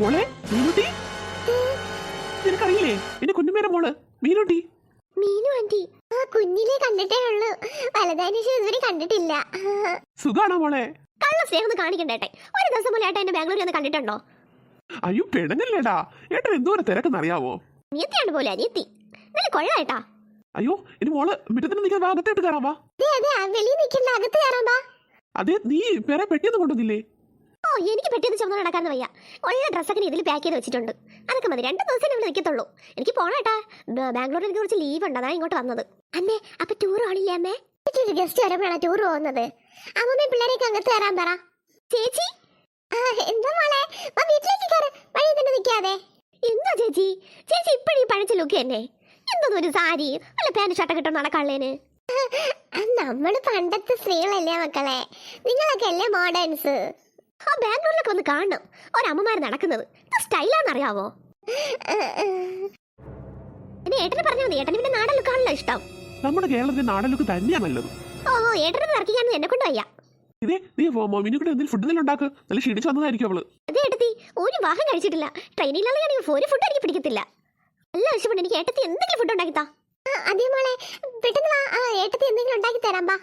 മോളെ മീനുട്ടി? നിനക്കറിയില്ലേ? എന്റെ കുഞ്ഞുമേരെ മോൾ മീനുട്ടി. മീനു ആന്റി ആ കുഞ്ഞിലെ കണ്ടിട്ടേ ഉള്ളൂ. വലുതായതിനു ശേഷം ഇതുവരെ കണ്ടിട്ടില്ല. സുഖാണോ മോളെ? കള്ള സ്നേഹം കാണിക്കണ്ടേട്ടെ ഒരു ദിവസം പോലെ ഏട്ടാ എന്നെ ബാംഗ്ലൂരിൽ ഒന്ന് കണ്ടിട്ടുണ്ടോ? അയ്യോ പെണ്ണങ്ങല്ലേടാ ഏട്ടൻ എന്തോരം തിരക്കെന്നറിയാവോ? നീത്തിയാണ് പോലെ അനിയത്തി. നല്ല കൊള്ളാട്ടാ അയ്യോ ഇനി മോൾ മിറ്റത്തിന് നിൽക്കുന്ന ഭാഗത്തേട്ട് കയറാൻ വാ. വെളിയിൽ നിൽക്കണ്ട അകത്ത് കയറാൻ വാ. അതെ നീ വേറെ പെട്ടിയൊന്നും കൊണ്ടുവന്നില്ലേ? ഓ എനിക്ക് പെട്ടിയൊന്നും ചുമന്ന് നടക്കാന്ന് വയ്യ. ഉള്ള ഡ്രസ്സൊക്കെ ഇതിൽ പാക്ക് ചെയ്ത് വെച്ചിട്ടുണ്ട്. അതൊക്കെ മതി. രണ്ട് ദിവസം ഇവിടെ നിൽക്കത്തുള്ളൂ എനിക്ക് പോണേട്ടാ കേട്ടാ ബാംഗ്ലൂരിൽ എനിക്ക് കുറച്ച് ലീവ് ഉണ്ട്. അതാണ് ഇങ്ങോട്ട് വന്നത്. അമ്മേ അപ്പൊ ടൂർ ആണില്ലേ അമ്മേ? ഗസ്റ്റ് വരുമ്പോഴാണ് ടൂർ പോകുന്നത്. അമ്മമ്മ പിള്ളേരേക്ക് അകത്ത് കയറാൻ പറ. ചേച്ചി? എന്താ മോളെ? വാ വീട്ടിലേക്ക് കയറ് വഴി തന്നെ നിൽക്കാതെ. എന്താ ചേച്ചി? ചേച്ചി ഇപ്പഴീ പഴച്ച ലുക്ക് തന്നെ എന്തോന്ന് ഒരു സാരി? അല്ല പാന്റ് ഷർട്ട് കിട്ടും നടക്കള്ളേന് നമ്മൾ പണ്ടത്തെ സ്ത്രീകളല്ലേ മക്കളെ? നിങ്ങളൊക്കെ അല്ലേ മോഡേൺസ് ആ ബാംഗ്ലൂരിലൊക്കെ വന്ന് കാണണം. ഒരമ്മമാര് നടക്കുന്നത്. സ്റ്റൈലാന്നറിയാവോ? പിന്നെ ഏട്ടനെ പറഞ്ഞാൽ മതി. ഏട്ടന് പിന്നെ നാടൻ ലുക്കാണല്ലോ ഇഷ്ടം. നമ്മുടെ കേരളത്തിന്റെ നാടലൊക്കെ തന്നെയാ നല്ലത്. ഓ ഏട്ടനെ ഇറക്കിക്കാന്ന് എന്നെ കൊണ്ട് വയ്യ. ഇതേ നീ മീനു കൂടെ എന്തെങ്കിലും ഫുഡ് എന്തെങ്കിലും നല്ല ക്ഷീണിച്ച് വന്നതായിരിക്കും അവൾ. അതേ ഏട്ടത്തി. ഒരു കഴിച്ചിട്ടില്ല. ട്രെയിനിലാണെങ്കിൽ ഒരു ഫുഡ് എനിക്ക് പിടിക്കത്തില്ല. നല്ല എനിക്ക് ഏട്ടത്തി എന്തെങ്കിലും ഫുഡ് ഉണ്ടാക്കി താ അതേ മോളെ. പെട്ടെന്ന് ഏട്ടത്തി എന്തെങ്കിലും ഉണ്ടാക്കി തരാം ബാ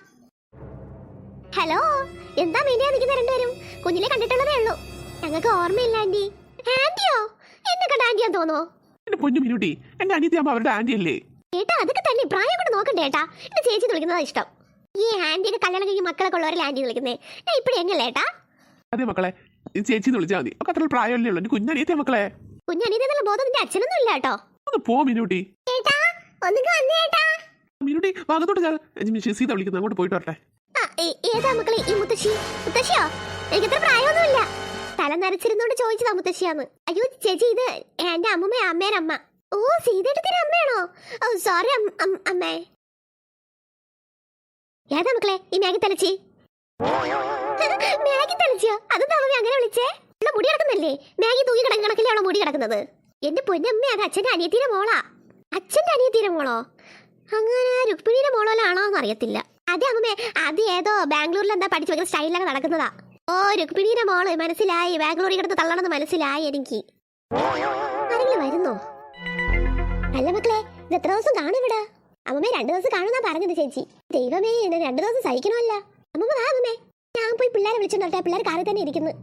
ഹലോ എന്താ മീനിയാ നിൽക്കുന്ന വരും കുഞ്ഞിലെ കണ്ടിട്ടുള്ളതേ ഉള്ളൂ. ഞങ്ങൾക്ക് ഓർമ്മയില്ല ആന്റി. ആന്റിയോ? എന്നെ കണ്ട ആന്റിയാ തോന്നോ എന്റെ പൊന്നു മീനുട്ടി എന്റെ അനിയത്തി അമ്മ അവരുടെ ആന്റി അല്ലേ ഏട്ടാ അതൊക്കെ തന്നെ പ്രായം കൊണ്ട് നോക്കണ്ട ഏട്ടാ? എന്നെ ചേച്ചി തുളിക്കുന്നതാ വിളിക്കുന്നതാ ഇഷ്ടം. ഈ ആന്റിയുടെ കല്യാണം കഴിഞ്ഞ് മക്കളൊക്കെ ഉള്ളവരെ ആന്റി വിളിക്കുന്നേ? ഞാൻ ഇപ്പഴും എങ്ങനെ ഏട്ടാ? അതെ മക്കളെ ചേച്ചി വിളിച്ചാൽ മതി. ഒക്കെ അത്ര പ്രായമല്ലേ ഉള്ളൂ. കുഞ്ഞനിയത്തെ മക്കളെ. കുഞ്ഞനീതെന്നുള്ള ബോധം നിന്റെ അച്ഛനൊന്നും ഇല്ല കേട്ടോ. ഒന്ന് പോ മീനുട്ടി. ഭാഗത്തോട്ട് ഞാൻ സീത വിളിക്കുന്നത് അങ്ങോട്ട് പോയിട്ട് വരട്ടെ. ഏതാ മക്കളെ ഈ മുത്തശ്ശി? മുത്തശ്ശിയോ? എനിക്കത്ര പ്രായമൊന്നുമില്ല. തല നരച്ചിരുന്നോണ്ട് ചോദിച്ചതാ മുത്തശ്ശിയാന്ന്. അയ്യോ ചേച്ചി ഇത് എന്റെ അമ്മമ്മ അമ്മേടെ അമ്മ? ഓ സീതയുടെ അമ്മയാണോ? ഓ സോറി അമ്മേ. ഏതാ മക്കളെ ഈ മാഗി തലച്ചി? മാഗി തലച്ചിയോ? അതെന്താ അമ്മ അങ്ങനെ വിളിച്ചേ? ഉള്ള മുടി കിടക്കുന്നല്ലേ? മാഗി തൂങ്ങി കിടക്കുന്ന കണക്കിലെ മുടി കിടക്കുന്നത്? എന്റെ പൊന്നമ്മ അത് അച്ഛന്റെ അനിയത്തിയുടെ മോളാ. അച്ഛന്റെ അനിയത്തിയുടെ മോളോ? അങ്ങനെ രുക്മിണിയുടെ മോളോലാണോ എന്ന് അറിയത്തില്ല. അതെ അമ്മേ. അത് ഏതോ ബാംഗ്ലൂരിൽ എന്താ പഠിച്ചു വെക്കുന്ന സ്റ്റൈലൊക്കെ നടക്കുന്നതാ. ഓ രുക്മിണിയുടെ മോൾ. മനസ്സിലായി. ബാംഗ്ലൂരിൽ കിടന്ന് തള്ളണമെന്ന് മനസ്സിലായി എനിക്ക്. ആരെങ്കിലും വരുന്നോ? അല്ല മക്കളെ ഇത് എത്ര ദിവസം കാണും ഇവിടെ? അമ്മമ്മേ രണ്ടു ദിവസം കാണുന്നാ പറഞ്ഞത് ചേച്ചി. ദൈവമേ എന്നെ രണ്ടു ദിവസം സഹിക്കണമല്ല. അമ്മമ്മ വാ അമ്മമ്മേ. ഞാൻ പോയി പിള്ളേരെ വിളിച്ചിട്ടുണ്ടേ പിള്ളേർ കാറിൽ തന്നെ ഇരിക്കുന്നു.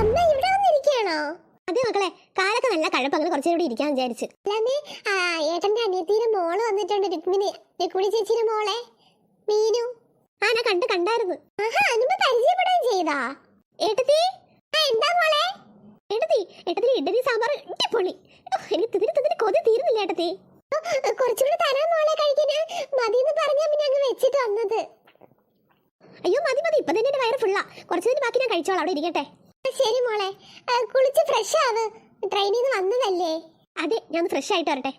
അമ്മ അതെ മക്കളെ കാലൊക്കെ നല്ല കഴപ്പ് അങ്ങനെ കുറച്ചുകൂടി ഇരിക്കാൻ വിചാരിച്ചു. ഏട്ടന്റെ അനിയത്തിയുടെ മോൾ വന്നിട്ടുണ്ട് രുക്മിണി രുക്മിണി ചേച്ചിയുടെ മോളെ മീനു. ആ ഞാൻ കണ്ട് കണ്ടായിരുന്നു. ആഹാ അനുപ പരിചയപ്പെടുകയും ചെയ്താ? ഏട്ടത്തി? ആ എന്താ മോളെ? ഏട്ടത്തി ഏട്ടത്തി ഇഡലി സാമ്പാർ പൊളി എനിക്ക് തിരി തിരി കൊതി തീരുന്നില്ല ഏട്ടത്തി. കുറച്ചുകൂടി തരാൻ മോളെ കഴിക്കാന് മതി എന്ന് പറഞ്ഞാ പിന്നെ അങ്ങ് വെച്ചിട്ട് വന്നത്. അയ്യോ മതി മതി. ഇപ്പൊ തന്നെ എന്റെ വയറ് ഫുള്ളാ കുറച്ചു നേരം ബാക്കി ഞാൻ കഴിച്ചോളാം. അവിടെ ഇരിക്കട്ടെ. ശരി മോളെ. കുളിച്ച് ഫ്രഷ് ആവ്. ട്രെയിനിൽ നിന്ന് വന്നതല്ലേ? അതെ ഞാൻ ഫ്രഷ് ആയിട്ട് വരട്ടെ.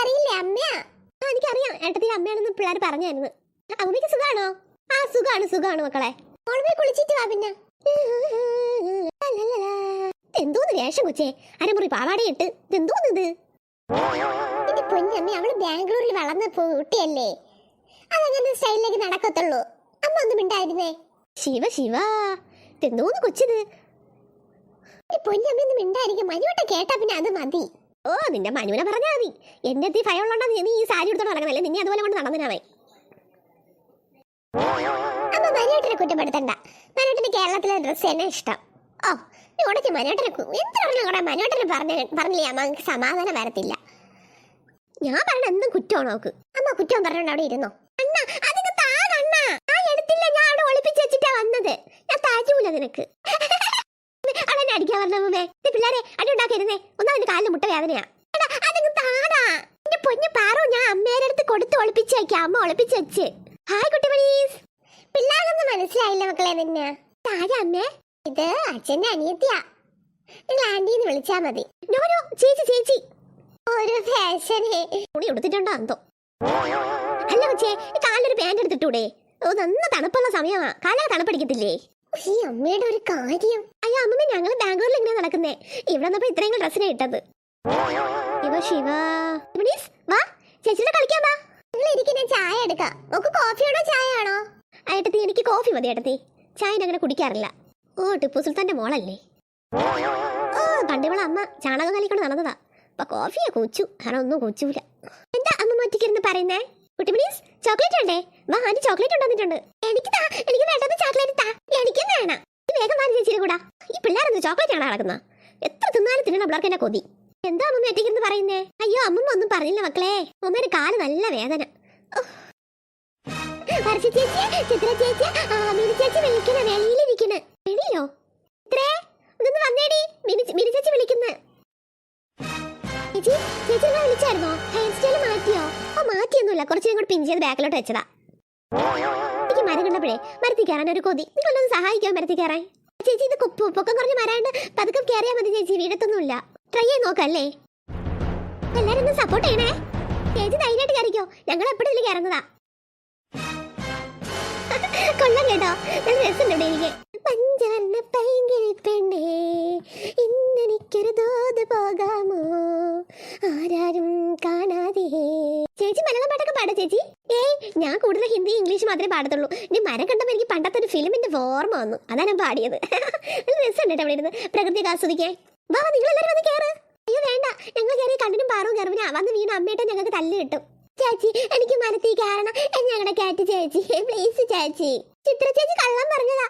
അറിയില്ലേ അമ്മയാ? ആ എനിക്കറിയാം. ഏട്ടത്തിൽ അമ്മയാണെന്ന് പിള്ളേർ പറഞ്ഞായിരുന്നു. അമ്മയ്ക്ക് സുഖാണോ? ആ സുഖാണ് സുഖാണ് മക്കളെ. പോയി കുളിച്ചിട്ട് വാ പിന്നെ. എന്തോന്ന് വേഷം കൊച്ചേ? അരമുറി പാവാടയിട്ട്. എന്തോന്ന് ഇത് എന്റെ പൊന്നമ്മ അവൾ ബാംഗ്ലൂരിൽ വളർന്ന കുട്ടിയല്ലേ അതങ്ങനെ സ്റ്റൈലിലേക്ക് നടക്കത്തുള്ളൂ. അമ്മ ഒന്നും മിണ്ടായിരുന്നേ ശിവ ശിവ. എന്തോന്ന് കൊച്ചിത്? ഈ പൊന്നമ്മ ഒന്നും മിണ്ടായിരിക്കും. മനുവട്ട കേട്ടാ പിന്നെ അത് മതി. ഓ നിന്റെ മനുവിനെ പറഞ്ഞാൽ മതി. എന്റെ എത്തി ഭയം ഉള്ളോണ്ടാ നീ ഈ സാരി എടുത്തോണ്ട് നടക്കുന്നല്ലേ നിന്നെ അതുപോലെ കൊണ്ട് നടന്നിനാവേ അപ്പൊ മനുവേട്ടനെ കുറ്റപ്പെടുത്തണ്ട. മനുവേട്ടന് കേരളത്തിലെ ഡ്രസ്സ് തന്നെ ഇഷ്ടം. ഓ നീ ഉടച്ച് മനുവേട്ടനെ കു- എന്ത് പറഞ്ഞാൽ കൂടെ മനുവേട്ടനെ പറഞ്ഞ പറഞ്ഞില്ലേ? അമ്മ സമാധാനം വരത്തില്ല. ഞാൻ പറഞ്ഞ എന്തും കുറ്റമാണ് നോക്ക് അമ്മ കുറ്റം പറഞ്ഞോണ്ട് അവിടെ ഇരുന്നോ? അണ്ണ അതിന് താഴണ്ണ ആ എടുത്തില്ല. ഞാൻ അവിടെ ഒളിപ്പിച്ച് വെച്ചിട്ടാ വന്നത്. ഞാൻ താജൂല നിനക്ക്. പിള്ളേരെ അടി ഉണ്ടാക്കരുന്നേ ഒന്നാ എന്റെ കാലിന് മുട്ട വേദനയാ താടാ. എന്റെ പൊന്നു പാറോ ഞാൻ അമ്മേരെ അടുത്ത് കൊടുത്ത് ഒളിപ്പിച്ച് അമ്മ ഒളിപ്പിച്ച് വെച്ച്. ഹായ് കുട്ടിമണീസ് പിള്ളേർക്കൊന്നും മനസ്സിലായില്ല മക്കളെ നിന്നെ. താഴെ അമ്മേ. ഇത് അച്ഛന്റെ അനിയത്തിയാ. നിങ്ങൾ ആന്റിന്ന് വിളിച്ചാ മതി. നോ നോ ചേച്ചി ചേച്ചി. ഒരു ഫാഷനെ തുണി എടുത്തിട്ടുണ്ടോ എന്തോ? അല്ല കൊച്ചേ ഈ കാലിലൊരു പാന്റ് എടുത്തിട്ടൂടെ? ഓ നന്ന തണുപ്പുള്ള സമയമാ. കാലൊക്കെ തണുപ്പടിക്കത്തില്ലേ? ഈ അമ്മയുടെ ഒരു കാര്യം. അയ്യോ അമ്മ ഞങ്ങൾ ബാംഗ്ലൂരിൽ ഇങ്ങനെ നടക്കുന്നേ? ഇവിടെ വന്നപ്പോ ഇത്രയും ഡ്രസ്സിനെ ഇട്ടത്. ശിവ ശിവ. വാ. ചേച്ചിയുടെ കളിക്കാൻ വാ. നിങ്ങൾ ഇരിക്കുന്ന ചായ എടുക്കാം. നമുക്ക് കോഫിയാണോ ചായ ആണോ? എനിക്ക് കോഫി മതി ഏട്ടത്തി. ചായ അങ്ങനെ കുടിക്കാറില്ല. ഓ ടിപ്പു സുൽത്താന്റെ മോളല്ലേ? ഓ പണ്ടിവളെ അമ്മ ചാണകം കലിക്കൊണ്ട് നടന്നതാ. അപ്പൊ കോഫിയെ കൊച്ചു കാരണം ഒന്നും കൊച്ചൂല എന്താ അമ്മ ഒറ്റയ്ക്കിരുന്ന് പറയുന്നേ? കുട്ടി പ്ലീസ് ചോക്ലേറ്റ് വേണ്ടേ? വാ ആന്റി ചോക്ലേറ്റ് കൊണ്ടുവന്നിട്ടുണ്ട്. എനിക്ക് താ എനിക്ക് വേണ്ടത് ചോക്ലേറ്റ് താ. എനിക്കും വേണം. ഇത് വേഗം വാങ്ങി ചേച്ചിയുടെ കൂടാ. ഈ പിള്ളേരെന്ത് ചോക്ലേറ്റ് ആണ് നടക്കുന്നത് എത്ര തിന്നാലും തിന്നണം പിള്ളേർക്ക് എന്നെ കൊതി? എന്താ അമ്മ ഒറ്റയ്ക്കിരുന്ന് പറയുന്നേ? അയ്യോ അമ്മമ്മ ഒന്നും പറഞ്ഞില്ല മക്കളെ. അമ്മയുടെ കാൽ നല്ല വേദന. ചേച്ചി ചിത്ര ചേച്ചി. മിനി ചേച്ചി വിളിക്കണ വെളിയിലിരിക്കണ വെളിയിലോ ഇത്രേ ഇതൊന്ന് വന്നേടി. മിനി മിനി ചേച്ചി വിളിക്കുന്ന. ചേച്ചി ചേച്ചി എന്നെ വിളിച്ചായിരുന്നോ? മാറ്റിയോ? ഓ മാറ്റിയൊന്നുമില്ല. കുറച്ച് പിൻ ചെയ്ത് ബാക്കിലോട്ട് വെച്ചതാ. എനിക്ക് മരം കണ്ടപ്പോഴേ ഒരു കൊതി. നിങ്ങളൊന്ന് സഹായിക്കാൻ മരത്തിൽ ചേച്ചി ഇത് പൊക്കം കുറഞ്ഞ് മരാണ്ട് പതുക്കെ കയറിയാൽ മതി ചേച്ചി. വീടത്തൊന്നുമില്ല. ട്രൈ നോക്കല്ലേ? എല്ലാരും സപ്പോർട്ട് ചെയ്യണേ. ചേച്ചി ധൈര്യമായിട്ട് കയറിക്കോ. ഞങ്ങൾ എപ്പോഴും കയറുന്നതാ. കൊള്ളാം കേട്ടോ. നല്ല രസമുണ്ട് എനിക്ക് പഞ്ചവർണ പൈങ്കിളി പെണ്ണേ. ഇന്നെനിക്കൊരു തോത് പോകാമോ? ആരാരും കാണാതെ. ചേച്ചി മലയാളം പാട്ടൊക്കെ പാടാ ചേച്ചി? ഏയ് ഞാൻ കൂടുതൽ ഹിന്ദി ഇംഗ്ലീഷ് മാത്രമേ പാടത്തുള്ളൂ. ഇനി മരം കണ്ടപ്പോൾ എനിക്ക് പണ്ടത്തെ ഒരു ഫിലിമിന്റെ ഓർമ്മ വന്നു. അതാണ് ഞാൻ പാടിയത്. നല്ല രസമുണ്ട് കേട്ടോ അവിടെ ഇരുന്ന് പ്രകൃതിയൊക്കെ ആസ്വദിക്കാൻ. വാ നിങ്ങളെല്ലാവരും വന്ന് കയറ് അയ്യോ വേണ്ട. ഞങ്ങൾ കയറി കണ്ണിനും പാറവും കയറുവിനാ വന്ന് വീണ് അമ്മയുടെ ഞങ്ങൾക്ക് തല്ല് കിട്ടും. ചേച്ചി എനിക്ക് മരത്തിൽ കയറണം. ഞങ്ങളുടെ കാറ്റ് ചേച്ചി. പ്ലീസ് ചേച്ചി. ചിത്ര ചേച്ചി കള്ളം പറഞ്ഞതാ.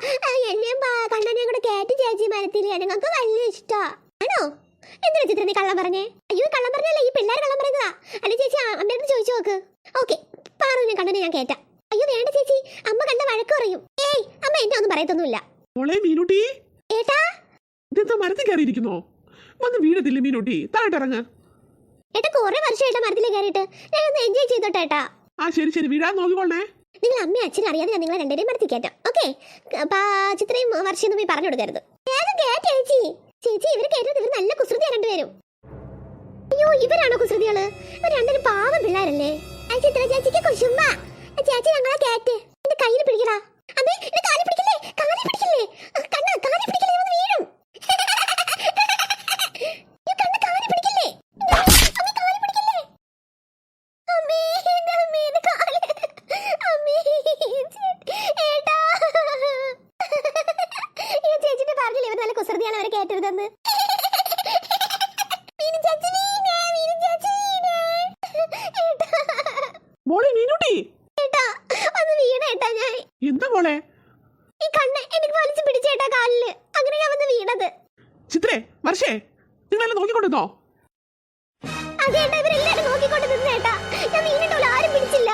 എന്നെയും കണ്ണനെയും കൂടെ കാറ്റ് ചേച്ചി മരത്തിൽ ഞങ്ങൾക്ക് വലിയ ഇഷ്ടാ. ആണോ? എന്തിനാ ചിത്ര നീ കള്ളം പറഞ്ഞേ? അയ്യോ കള്ളം പറഞ്ഞല്ലേ ഈ പിള്ളേർ കള്ളം പറഞ്ഞതാ. അല്ലെ ചേച്ചി അമ്മയോട് ചോദിച്ചു നോക്ക്. ഓക്കെ പാറുവിനെ കണ്ണനെ ഞാൻ കേറ്റാ. അയ്യോ വേണ്ട ചേച്ചി. അമ്മ കണ്ട വഴക്ക് പറയും. ഏയ് അമ്മ എന്നെ ഒന്നും പറയത്തൊന്നുമില്ല. മോളെ മീനുട്ടി. ഏട്ടാ? ഇതെന്താ മരത്തിൽ കയറിയിരിക്കുന്നോ? വന്ന് വീഴത്തില്ലേ മീനുട്ടി? താഴോട്ടിറങ്ങ് ഏട്ടാ കുറെ വർഷമായിട്ട് മരത്തിൽ കയറിയിട്ട്. ഞാൻ ഒന്ന് എൻജോയ് ചെയ്തോട്ടെ ഏട്ടാ. ആ ശരി ശരി. വീഴാൻ നോക്കിക്കോളേ നിങ്ങൾ അമ്മയും അച്ഛനും അറിയാതെ ഞാൻ നിങ്ങളെ രണ്ടുപേരും മരത്തിൽ കയറ്റാം. ഓക്കെ ചിത്രയും വർഷയൊന്നും പോയി പറഞ്ഞു കൊടുക്കരുത്. ചേച്ചി? ചേച്ചി ഇവർ കയറ്റുന്നത് ഇവർ നല്ല കുസൃതിയാ രണ്ടുപേരും. അയ്യോ ഇവരാണോ കുസൃതികൾ? ഇവർ രണ്ടുപേരും പാവം പിള്ളേരല്ലേ? ആ ചിത്ര ചേച്ചിക്ക് കുശുമ്പ ചേച്ചി ഞങ്ങളെ കേറ്റ് എന്റെ കയ്യിൽ പിടിക്കടാ. അതെ എന്റെ കാലി പിടിക്കല്ലേ? കാലി പിടിക്കല്ലേ? കണ്ണ കാലി പിടിക്കല്ലേ? വീഴും ഈ കണ്ണ് കാലി പിടിക്കല്ലേ അമ്മേ കാലി പിടിക്കല്ലേ അമ്മേ എന്റെ അമ്മേന്റെ കാൽ അമ്മേ ഏട്ടാ ഈ ചേച്ചിട്ട് പറഞ്ഞില്ലേ ഇവർ നല്ല കുസൃതിയാണ് അവരെ കേട്ടരുതെന്ന് മീനു ചേച്ചി വീണേ, മീനു ചേച്ചി വീണേ. ഏട്ടാ, മോളെ മീനുട്ടി എന്താ മോളെ? ഈ കണ്ണ് എനിക്ക് വലിച്ചു പിടിച്ചേട്ടാ കാലിൽ. അങ്ങനെ ഞാൻ വന്ന് വീണത്. ചിത്രേ വർഷേ നിങ്ങളെല്ലാം നോക്കിക്കൊണ്ടിരുന്നോ? അതേട്ടാ ഇവരെല്ലാരും നോക്കിക്കൊണ്ട് നിന്നേട്ടാ ഞാൻ വീണിട്ടില്ല ആരും പിടിച്ചില്ല.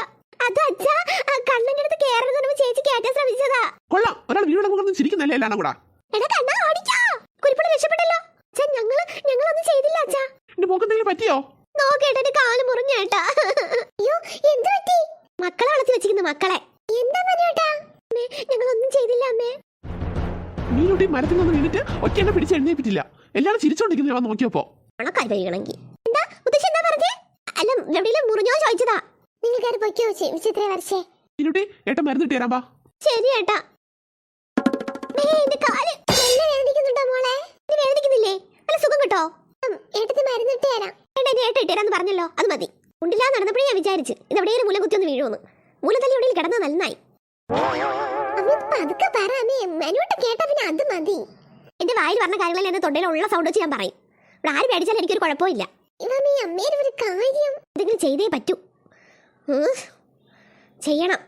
അത് അച്ഛാ ആ കണ്ണന്റെ അടുത്ത് കയറുന്നത് ചേച്ചി കയറ്റാൻ ശ്രമിച്ചതാ. കൊള്ളാം. ഒരാൾ വീട് മുഖം ചിരിക്കുന്നല്ലേ എല്ലാം കൂടാ എടാ കണ്ണാ ഓടിക്കാ കുരിപ്പട രക്ഷപ്പെട്ടല്ലോ അച്ഛാ ഞങ്ങൾ ഞങ്ങളൊന്നും ചെയ്തില്ല അച്ഛാ എന്റെ മോക്ക് എന്തെങ്കിലും പറ്റിയോ നോക്കേട്ടാ എന്റെ കാൽ മുറിഞ്ഞേട്ടാ അയ്യോ എന്ത് പറ്റി? മക്കളെ വളർത്തി വെച്ചിരിക്കുന്നു മക്കളെ. എന്താ മനോട്ടാ അമ്മേ ഞങ്ങളൊന്നും ചെയ്തില്ല അമ്മേ. മീനുട്ടി മരത്തിൽ നിന്ന് വീണിട്ട് ഒറ്റ എന്നെ പിടിച്ച് എഴുന്നേപ്പിച്ചില്ല എല്ലാരും ചിരിച്ചോണ്ടിരിക്കുന്നു ഞാൻ നോക്കിയപ്പോ. ഉണക്കാൽ പരിഗണമെങ്കിൽ എന്താ മുത്തശ്ശി എന്താ പറഞ്ഞേ? അല്ല എവിടെയെങ്കിലും മുറിഞ്ഞോ ചോദിച്ചതാ. നിങ്ങൾ കയറി പൊയ്ക്കോ വിചിത്ര വർഷേ മീനുട്ടി ഏട്ടൻ മരുന്ന് ഇട്ട് തരാം വാ. ശരി ഏട്ടാ. വേദനിക്കുന്നുണ്ടോ മോളെ? വേദനിക്കുന്നില്ലേ? നല്ല സുഖം കിട്ടോ? ഏട്ടത്തി മരുന്ന് ഇട്ട് തരാം. ഇത് ഏട്ട ഇട്ടേരാന്ന് പറഞ്ഞല്ലോ അത് മതി. ഉണ്ടില്ല നടന്നപ്പോഴേ ഞാൻ വിചാരിച്ചു ഇത് എവിടെയും മുല കുത്തി ഒന്ന് വീഴുമെന്ന് മൂലം തല്ലി എവിടെയും കിടന്നത് നന്നായി എന്റെ വായിൽ പറഞ്ഞ കാര്യങ്ങളിൽ എന്റെ തൊണ്ടയിൽ ഉള്ള സൗണ്ട് വെച്ച് ഞാൻ പറയും. ഇവിടെ ആര് പേടിച്ചാലും എനിക്കൊരു കുഴപ്പമില്ല. എന്തെങ്കിലും ചെയ്തേ പറ്റൂ. ചെയ്യണം.